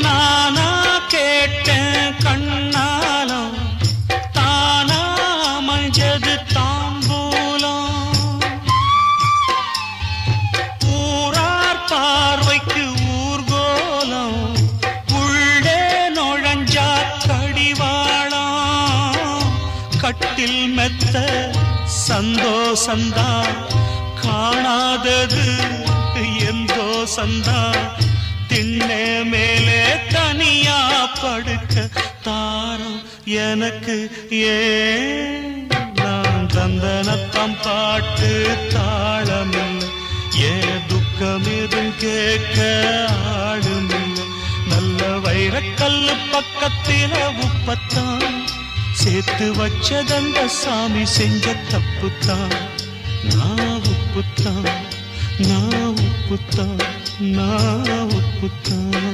நானா கேட்டேன் கண்ணாலம் தானா மஞ்சது தாம்பூலம். ஊரார் பார்வைக்கு ஊர்கோலம் உள்ளே நுழைஞ்சா கடிவாளம். கட்டில் மெத்த சந்தோஷந்தா காணாதது எந்தோ சந்தான் திண்ணே மேலே தனியா படுக்க தாரம் எனக்கு ஏ. நான் சந்தனத்தம் பாட்டு தாளமில்லை. ஏ துக்கம் எதுவும் கேட்க ஆளுமில்லை. நல்ல வைரக்கல்லு பக்கத்தில உப்பத்தான். சேர்த்து வச்சதந்த சாமி செஞ்ச தப்புத்தான். நான் உப்புத்தான். நான் உப்புத்தான் நான் உப்புத்தான்